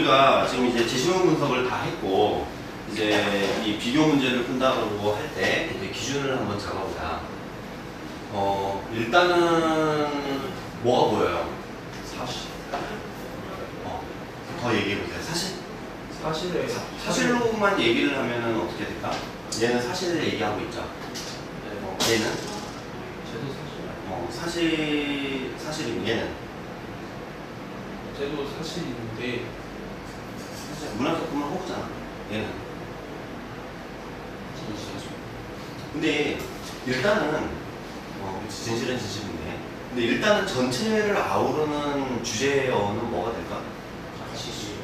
우리가 지금 이제 제시문 분석을 다 했고 이제 이 비교 문제를 푼다고 할 때 이제 기준을 한번 잡아보자. 어 일단은 뭐가 보여요? 사실 어, 더 얘기해 보세요. 사실 사실에 사실로만 얘기를 하면은 어떻게 될까? 얘는 사실을 얘기하고 있죠. 네, 뭐 얘는 쟤도 사실 어, 사실 사실이고 얘는 쟤도 사실인데 사실 문화적분만 호구잖아. 얘는 진실이죠. 근데 일단은 어, 진실은 진실인데 근데 일단은 전체를 아우르는 주제어는 뭐가 될까? 사실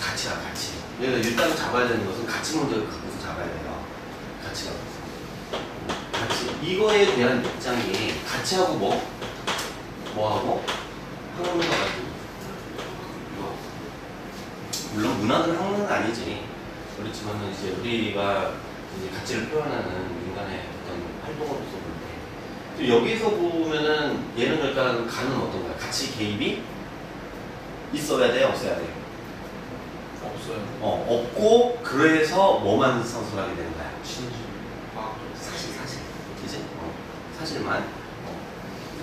가치야 가치 그래서 일단 잡아야 되는 것은 가치 먼저 갖고서 잡아야 돼요 가치가 가치 이거에 대한 입장이 가치하고 뭐? 뭐하고? 가지고 이거 물론 문화는 학문은 아니지 그렇지만은 이제 우리가 이제 가치를 표현하는 인간의 어떤 활동으로서 볼때 여기서 보면은 얘는 그러니까 가는 어떤 거야 가치 개입이 있어야 돼 없어야 돼 없어요. 어, 없고 그래서 뭐만 선술하게 되는 거야? 진실 과학 사실 사실 그지? 어, 사실만 어.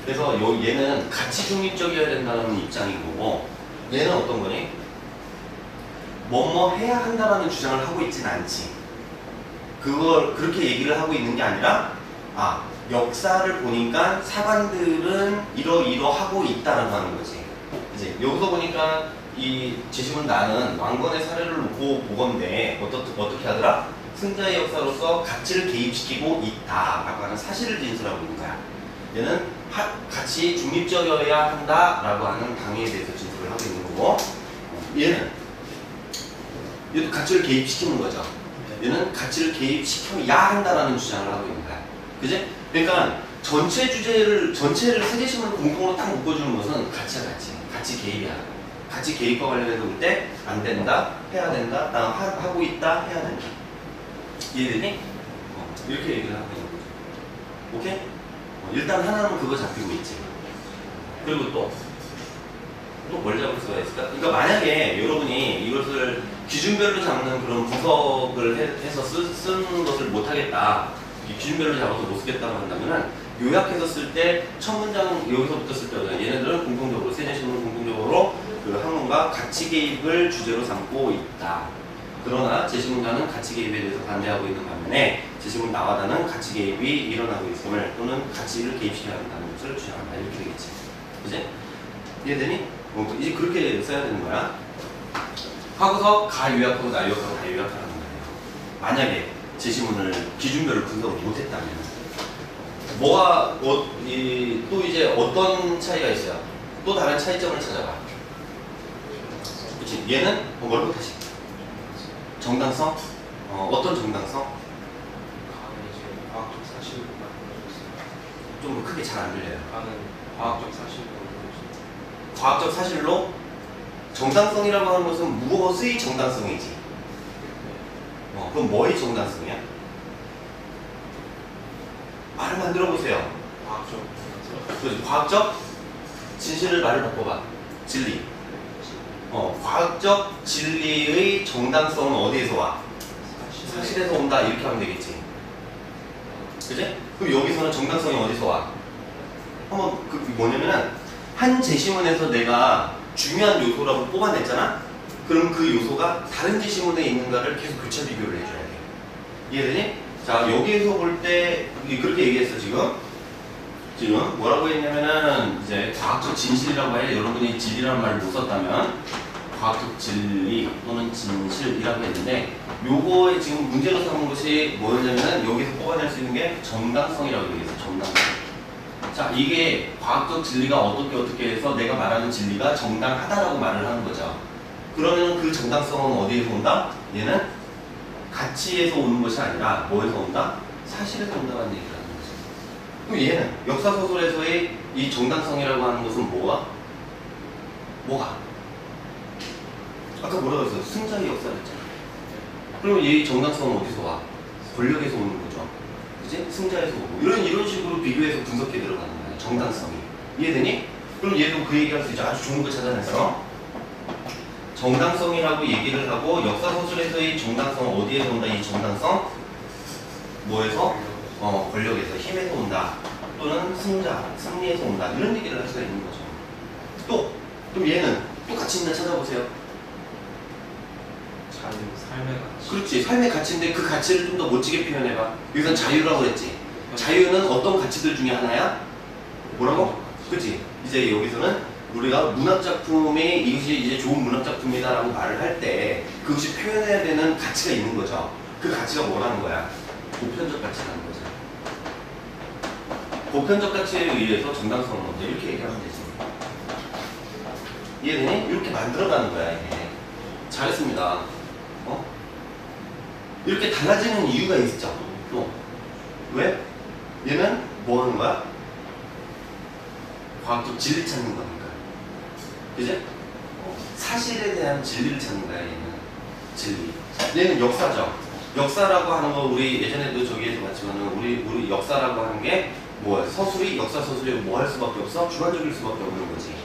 그래서 요, 얘는 가치 중립적이어야 된다는 입장인 거고 얘는 어떤 거니? 뭐뭐 해야 한다라는 주장을 하고 있진 않지 그걸 그렇게 얘기를 하고 있는 게 아니라 아 역사를 보니까 사관들은 이러이러하고 있다라고 하는 거지 이제 여기서 보니까 이 지심은 나는 왕건의 사례를 놓고 보건데 어떻게, 어떻게 하더라? 승자의 역사로서 가치를 개입시키고 있다라고 하는 사실을 진술하고 있는 거야. 얘는 하- 가치 중립적이어야 한다라고 하는 당위에 대해서 진술을 하고 있는 거고 얘는 얘도 가치를 개입시키는 거죠. 얘는 가치를 개입시켜야 한다라는 주장을 하고 있는 거야. 그지? 그러니까 전체 주제를 전체를 세계심을 공통으로 딱 묶어주는 것은 가치야 가치. 가치 개입이야. 가치 개입과 관련해서 볼 때 안 된다, 해야 된다, 아, 하, 하고 있다, 해야 된다. 이해되니? 어, 이렇게 얘기를 하고 있는 거죠. 오케이? 어, 일단 하나는 그거 잡히고 있지. 그리고 또, 또 뭘 잡을 수가 있을까? 그러니까 만약에 여러분이 이것을 기준별로 잡는 그런 분석을 해, 서 쓰, 쓰는 것을 못하겠다. 이 기준별로 잡아서 못 쓰겠다고 한다면은 요약해서 쓸 때 첫 문장 여기서부터 쓸 때는 얘네들은 공통적으로 세제신문은 공통적으로 그 학문과 가치 개입을 주제로 삼고 있다. 그러나 제시문가는 가치 개입에 대해서 반대하고 있는 반면에 제시문 나와다는 가치 개입이 일어나고 있음을 또는 가치를 개입시켜야 한다는 것을 주장한다. 이렇게 되겠지. 그지? 이해되니? 어, 이제 그렇게 써야 되는 거야. 하고서 가 요약하고 나 요약하고 다 요약하는 거예요. 만약에 제시문을 기준별로 분석을 못했다면 뭐가 어, 이, 또 이제 어떤 차이가 있어요? 또 다른 차이점을 찾아봐. 그렇지? 얘는 어, 뭘 못하시? 정당성? 어, 어떤 정당성? 과학적 사실로 만들어졌어요. 좀 크게 잘 안 들려요. 과학적 사실로. 과학적 사실로 정당성이라고 하는 것은 무엇의 정당성이지? 어, 그럼 뭐의 정당성이야? 말을 만들어 보세요. 과학적. 그래서 과학적 진실을 말을 바꿔봐. 진리. 어, 과학적 진리의 정당성은 어디에서 와? 사실 사실에서 온다. 이렇게 하면 되겠지. 그지? 그럼 여기서는 정당성이 어디서 와? 한번 그 뭐냐면은 한 제시문에서 내가 중요한 요소라고 뽑아냈잖아. 그럼 그 요소가 다른 제시문에 있는가를 계속 교차 비교를 해줘야 돼. 이해되니? 자 여기에서 볼 때 그렇게 얘기했어 지금. 지금 뭐라고 했냐면은 이제 과학적 진실이라고 해 여러분이 진리라는 말을 못 썼다면 과학적 진리 또는 진실이라고 했는데 요거에 지금 문제로 삼은 것이 뭐였냐면은 여기서 뽑아낼 수 있는 게 정당성이라고 얘기했어 정당성 자 이게 과학적 진리가 어떻게 어떻게 해서 내가 말하는 진리가 정당하다라고 말을 하는 거죠 그러면 그 정당성은 어디에서 온다? 얘는 가치에서 오는 것이 아니라 뭐에서 온다? 사실에서 온다는 얘기를 하는 거지 그럼 얘는 역사소설에서의 이 정당성이라고 하는 것은 뭐가? 뭐가? 아까 뭐라고 했어? 승자의 역사를 했잖아. 그러면 이 정당성은 어디서 와? 권력에서 오는 그지? 승자에서 오고. 이런, 이런 식으로 비교해서 분석해 들어가는 거야. 정당성이. 이해되니? 그럼 얘도 그 얘기할 수 있죠. 아주 좋은 거 찾아내서. 정당성이라고 얘기를 하고 역사 서술에서의 정당성 어디에서 온다? 이 정당성 뭐에서? 어 권력에서 힘에서 온다. 또는 승자, 승리에서 온다. 이런 얘기를 할 수가 있는 거죠. 또 그럼 얘는 또 가치 있나 찾아보세요. 자유, 삶의 가치. 그렇지 삶의 가치인데 그 가치를 좀 더 멋지게 표현해봐. 여기선 자유라고 했지. 자유는 어떤 가치들 중에 하나야? 뭐라고? 그렇지. 이제 여기서는 우리가 문학 작품이 이것이 이제 좋은 문학 작품이다라고 말을 할 때 그것이 표현해야 되는 가치가 있는 거죠. 그 가치가 뭐라는 거야? 보편적 가치라는 거죠. 보편적 가치에 의해서 정당성을 먼저 이렇게 얘기하면 되지. 이해되니? 이렇게 만들어가는 거야 이게. 잘했습니다. 어? 이렇게 달라지는 이유가 있죠. 또 왜? 얘는 뭐 하는 거야? 과학적 진리 찾는 겁니까? 그지? 어, 사실에 대한 진리를 찾는 거야, 얘는. 진리. 얘는 역사죠. 역사라고 하는 거, 우리 예전에도 저기에서 봤지만은, 우리, 우리 역사라고 하는 게, 뭐야, 서술이, 역사 서술이 뭐 할 수밖에 없어? 주관적일 수밖에 없는 거지.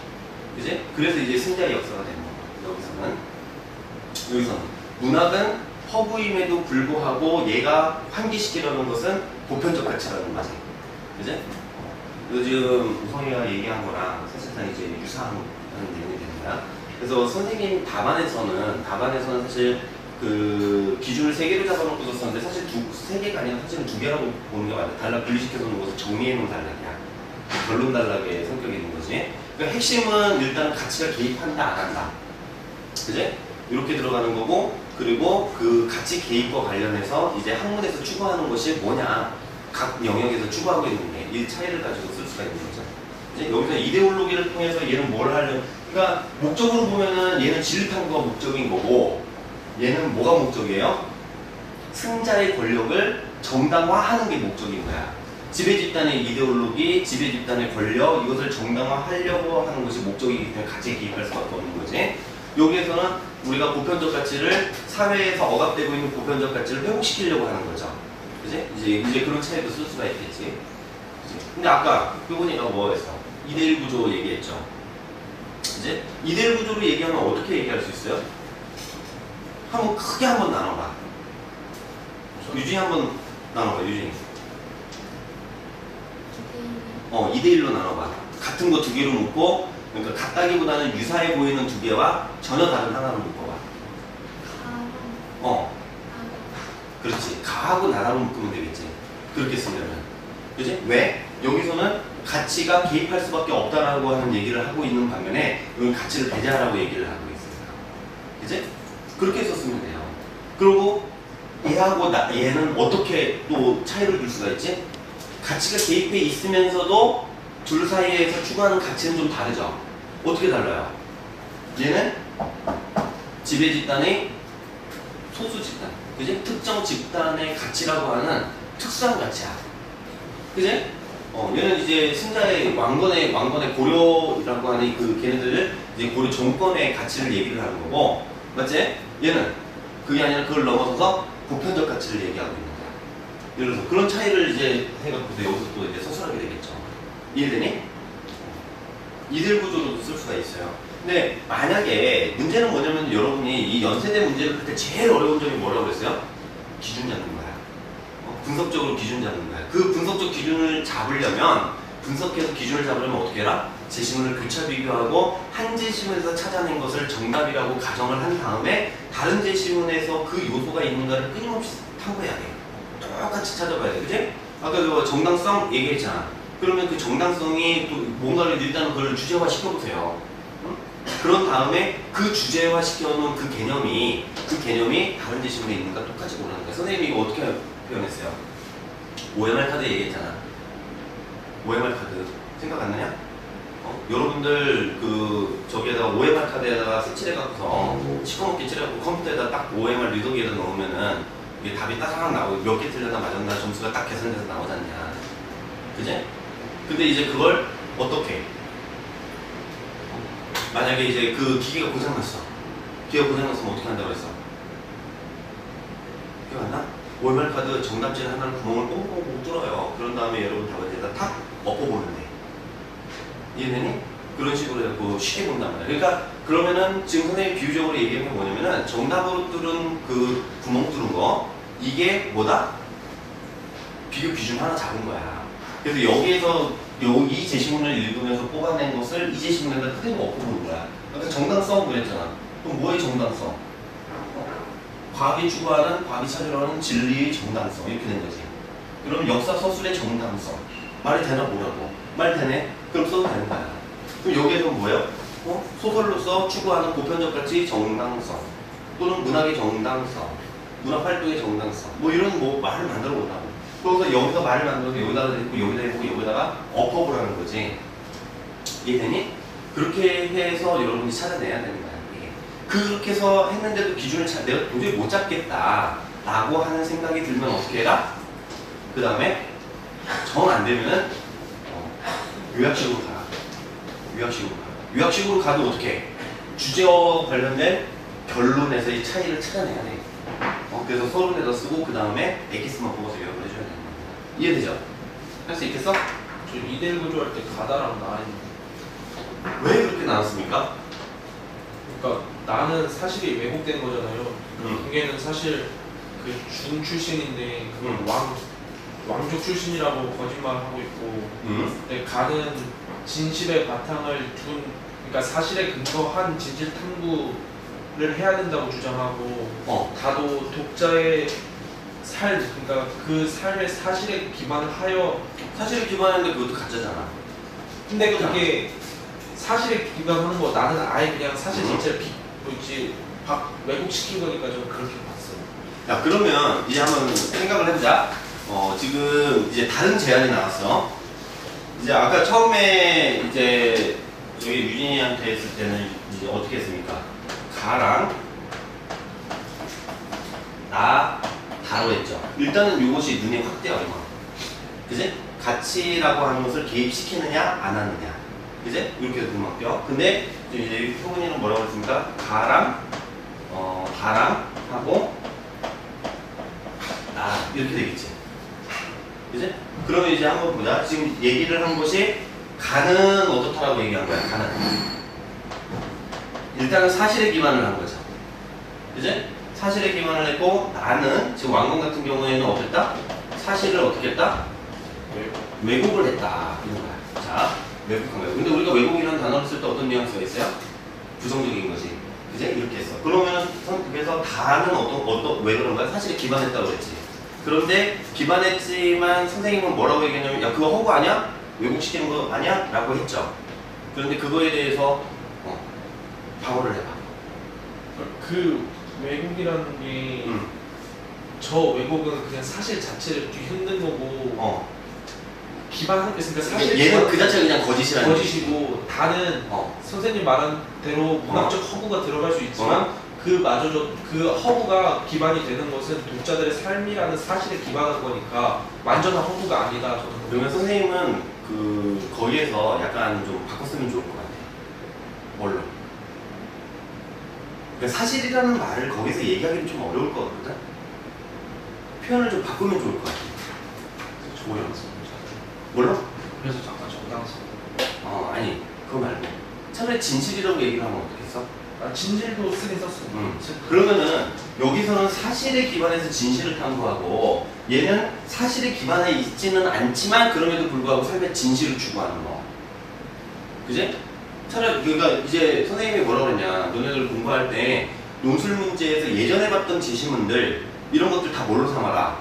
그지? 그래서 이제 승자의 역사가 되는 거야, 여기서는. 여기서는. 문학은 허구임에도 불구하고 얘가 환기시키려는 것은 보편적 가치라는 거지. 그지? 요즘 우성이가 얘기한 거랑 사실상 이제 유사한 내용이 거야. 그래서 선생님 답안에서는 답안에서는 사실 그 기준을 세 개로 잡아놓고 썼는데 사실 두, 세 개가 아니라 사실은 두 개라고 보는 게 맞아. 달라 분리시켜서 놓은 것을 정리해 놓은 단락이야. 결론 단락의 성격이 있는 거지. 그러니까 핵심은 일단 가치가 개입한다 안 한다. 그지? 이렇게 들어가는 거고 그리고 그 가치 개입과 관련해서 이제 학문에서 추구하는 것이 뭐냐 각 영역에서 추구하고 있는 게이 차이를 가지고 쓸 수가 있는 거죠. 이제 여기서 이데올로기를 통해서 얘는 뭘 하려 그러니까 목적으로 보면은 얘는 진리 탐구가 목적인 거고 얘는 뭐가 목적이에요? 승자의 권력을 정당화하는 게 목적인 거야. 지배 집단의 이데올로기, 지배 집단의 권력 이것을 정당화하려고 하는 것이 목적이기 때문에 가치에 기입할 수밖에 없는 거지. 여기에서는 우리가 보편적 가치를 사회에서 억압되고 있는 보편적 가치를 회복시키려고 하는 거죠. 그지? 이제 이제 그런 차이도 쓸 수가 있겠지. 그지? 근데 아까 그분이 뭐 했어? 2대1 구조 얘기했죠. 이제 2대1 구조로 얘기하면 어떻게 얘기할 수 있어요? 한번 크게 한번 나눠봐. 유진이 한번 나눠봐, 유진이. 어, 2대1로 나눠봐. 같은 거 두 개로 묶고, 그러니까 같다기보다는 유사해 보이는 두 개와 전혀 다른 하나로 묶어봐. 어, 그렇지. 가하고 나라로 묶으면 되겠지. 그렇게 쓰려면. 그지? 왜? 여기서는 가치가 개입할 수밖에 없다라고 하는 얘기를 하고 있는 반면에 여기 가치를 배제하라고 얘기를 하고 있습니다. 그지? 그렇게 썼으면 돼요. 그리고 얘하고 나, 얘는 어떻게 또 차이를 줄 수가 있지? 가치가 개입해 있으면서도 둘 사이에서 추구하는 가치는 좀 다르죠. 어떻게 달라요? 얘는 지배 집단의 소수 집단, 그지? 특정 집단의 가치라고 하는 특수한 가치야. 그지? 어, 얘는 이제 승자의 왕건의 왕건의 고려라고 하는 그 걔네들을 이제 고려 정권의 가치를 얘기를 하는 거고, 맞지? 얘는 그게 아니라 그걸 넘어서서 보편적 가치를 얘기하고 있는 거야. 예를 들어서 그런 차이를 이제 해갖고서 여기서 또 이제 서술하게 되겠죠. 이해되니? 이들 구조로도 쓸 수가 있어요. 근데 만약에 문제는 뭐냐면 여러분이 이 연세대 문제를 할때 제일 어려운 점이 뭐라고 그랬어요? 기준 잡는 거야. 어, 분석적으로 기준 잡는 거야. 그 분석적 기준을 잡으려면 분석해서 기준을 잡으려면 어떻게 해라? 제시문을 교차 비교하고 한 제시문에서 찾아낸 것을 정답이라고 가정을 한 다음에 다른 제시문에서 그 요소가 있는가를 끊임없이 탐구해야 돼. 똑같이 찾아봐야 돼. 그지? 아까 그 정당성 얘기했잖아. 그러면 그 정당성이 또 뭔가를 일단 그걸 주제화 시켜보세요. 응? 그런 다음에 그 주제화 시켜놓은 그 개념이 그 개념이 다른 제시문에 있는가 똑같이 보라는 거야. 선생님이 이거 어떻게 표현했어요? OMR 카드 얘기했잖아. OMR 카드 생각 안 나냐? 어? 여러분들 그 저기에다가 OMR 카드에다가 색칠해 갖고서 시커멓게 칠해갖고 컴퓨터에다 딱 OMR 리더기에다 넣으면은 이게 답이 따삭 나오고 몇 개 틀렸나 맞았나 점수가 딱 계산돼서 나오지 않냐. 그지? 근데 이제 그걸 어떻게? 만약에 이제 그 기계가 고장났어. 기계가 고장났으면 어떻게 한다고 했어? 기억 안 나? 월말 카드 정답지 하나를 구멍을 꽁꽁 뚫어요. 그런 다음에 여러분 답을 여기다 탁 엎어보는데. 이해되니? 그런 식으로 해갖고 쉽게 본단 말이야. 그러니까 그러면은 지금 선생님이 비유적으로 얘기한 게 뭐냐면은 정답으로 뚫은 그 구멍 뚫은 거 이게 뭐다? 비교 기준 하나 잡은 거야. 그래서 여기에서 요, 이 제시문을 읽으면서 뽑아낸 것을 이 제시문에다 그대로 엎어보는 거야. 아까 정당성 그랬잖아. 그럼 뭐의 정당성? 어, 과학이 추구하는, 과학이 찾으려는 진리의 정당성. 이렇게 된 거지. 그럼 역사 서술의 정당성. 말이 되나 뭐라고? 말 되네? 그럼 써도 되는 거야. 그럼 여기에서 뭐예요? 어? 소설로서 추구하는 보편적 가치 정당성. 또는 문학의 정당성. 문학 활동의 정당성. 뭐 이런 뭐 말을 만들어 보라고. 그래서 여기서 말을 만들어서 여기다가 대고 여기다 해보고 여기다가 엎어보라는 거지. 이해되니? 그렇게 해서 여러분이 찾아내야 되는 거야. 그렇게 해서 했는데도 기준을 잘 내가 도저히 못 잡겠다. 라고 하는 생각이 들면 어떻게 해라? 그 다음에 정 안 되면은 어, 요약식으로 가라. 요약식으로 가라. 요약식으로 가도 어떻게 해? 주제와 관련된 결론에서의 차이를 찾아내야 돼. 어, 그래서 서론에다 쓰고 그 다음에 엑기스만 뽑아서 요약 이해되죠? 할 수 있겠어? 저 이대일 구조할 때 가다랑 나인. 왜 그렇게 나눴습니까? 그러니까 나는 사실이 왜곡된 거잖아요. 음. 그게는 사실 그준 출신인데 그 음. 왕 왕족 출신이라고 거짓말하고 있고 음. 근데 가는 진실의 바탕을 둔 그러니까 사실에 근거한 진실 탐구를 해야 된다고 주장하고 어. 다도 독자의 삶 그러니까 그 삶의 사실에 기반을 하여 사실을 기반했는데 그것도 가짜잖아. 근데 그게 사실에 기반하는 거 나는 아예 그냥 사실 음. 자체를 비, 뭐지 박 왜곡시킨 거니까 저는 그렇게 봤어요. 야 그러면 이제 한번 생각을 해보자. 어 지금 이제 다른 제안이 나왔어. 이제 아까 처음에 이제 저기 유진이한테 했을 때는 이제 어떻게 했습니까? 가랑 나 다로 했죠. 일단은 이것이 눈에 확 띄어요. 이거. 그지? 가치라고 하는 것을 개입시키느냐 안 하느냐. 그지? 이렇게 눈막 띄어. 근데 이제 효근이는 뭐라고 했습니까? 가랑 어 다랑 하고 나 이렇게 되겠지. 그지? 그러면 이제 한번 보자. 지금 얘기를 한 것이 가는 어떻다라고 얘기한 거야. 가는. 일단은 사실에 기반을 한 거죠. 그지? 사실에 기반을 했고 나는 지금 왕건 같은 경우에는 어땠다? 사실을 어떻게 했다? 왜곡을 했다. 이런 거야. 자, 왜곡한 거야. 근데 우리가 왜곡이라는 단어를 쓸 때 어떤 뉘앙스가 있어요? 부정적인 거지. 그지? 이렇게 했어. 그러면 선- 그래서 다는 어떤, 어떤, 왜 그런 거야? 사실에 기반했다고 그랬지. 그런데 기반했지만 선생님은 뭐라고 얘기했냐면, 야, 그거 허구 아니야? 왜곡시키는 거 아니야? 라고 했죠. 그런데 그거에 대해서, 어, 방어를 해봐. 그 왜곡이라는 게 저 음, 왜곡은 그냥 사실 자체를 뒤흔든 거고 어. 기반한 게 있으니까 사실 얘는 그 자체가 그냥 거짓이라는. 거짓이고 다는 어. 선생님 말한 대로 문학적 허구가 들어갈 수 있지만 어. 그 마저도 그 허구가 기반이 되는 것은 독자들의 삶이라는 사실에 기반한 거니까 완전한 허구가 아니다 저는 그러면 선생님은 그 거기에서 약간 좀 바꿨으면 좋을 것 같아. 뭘로? 그러니까 사실이라는 말을 거기서 얘기하기는 좀 어려울 것 같거든. 표현을 좀 바꾸면 좋을 것 같아. 정당성 뭘로? 그래서 잠깐 정당성 어 아니 그거 말고 차라리 진실이라고 얘기를 하면 어떻겠어? 아, 진실도 쓰긴 썼어 음. 그러면은 여기서는 사실에 기반해서 진실을 탐구하고 얘는 사실에 기반해 있지는 않지만 그럼에도 불구하고 삶의 진실을 추구하는 거. 그지? 차라리 그러니까 이제 선생님이 뭐라고 그랬냐 너네들 공부할 때 논술 문제에서 예전에 봤던 지시문들 이런 것들 다 뭘로 삼아라?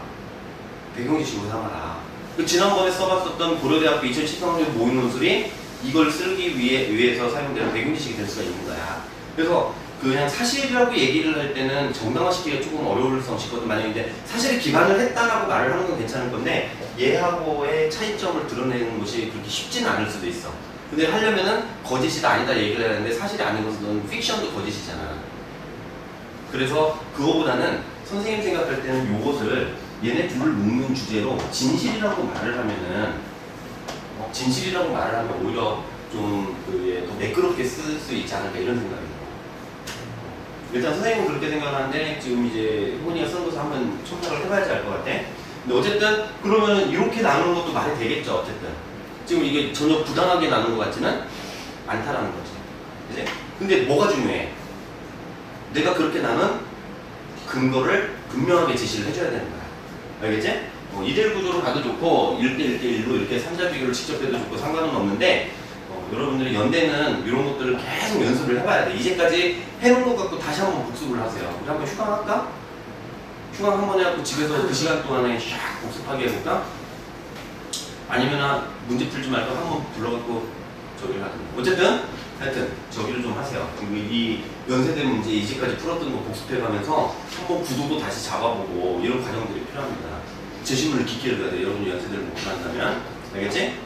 배경 지식으로 삼아라. 그 지난번에 써봤었던 고려대학교 2013학년 모의 논술이 이걸 쓰기 위해 위해서 사용되는 배경 지식이 될 수가 있는 거야. 그래서 그냥 사실이라고 얘기를 할 때는 정당화시키기가 조금 어려울 수 있거든 만약에 이제 사실에 기반을 했다라고 말을 하는 건 괜찮을 건데 얘하고의 차이점을 드러내는 것이 그렇게 쉽지는 않을 수도 있어 근데 하려면은 거짓이다 아니다 얘기를 하는데 사실이 아닌 것은 픽션도 거짓이잖아 그래서 그거보다는 선생님 생각할 때는 요것을 얘네 둘을 묶는 주제로 진실이라고 말을 하면은 어, 진실이라고 말을 하면 오히려 좀그더 매끄럽게 쓸 수 있지 않을까 이런 생각이 들어요. 일단 선생님은 그렇게 생각하는데 지금 이제 쓰는 것을 한번 청탁을 해봐야지 알 것 같아. 근데 어쨌든 그러면 이렇게 나누는 것도 말이 되겠죠 어쨌든. 지금 이게 전혀 부당하게 나눈 것 같지는 않다라는 거지. 이제 근데 뭐가 중요해? 내가 그렇게 나는 근거를 분명하게 제시를 해줘야 되는 거야. 알겠지? 어, 2대1 구조로 가도 좋고 1대1대1로 이렇게 3자 비교를 직접 해도 좋고 상관은 없는데 어, 여러분들이 연대는 이런 것들을 계속 연습을 해봐야 돼. 이제까지 해놓은 것 갖고 다시 한번 복습을 하세요. 우리 한번 휴강 할까? 휴강 한번 해갖고 집에서 그 시간 동안에 샥 복습하게 해볼까? 아니면 문제 풀지 말고 한 번 불러갖고 저기를 하든가. 어쨌든 하여튼 저기를 좀 하세요. 그리고 이 연세대 문제 이제까지 풀었던 거 복습해가면서 한번 구도도 다시 잡아보고 이런 과정들이 필요합니다. 재심문을 깊게 읽어야 돼. 여러분이 연세대를 못 한다면 알겠지?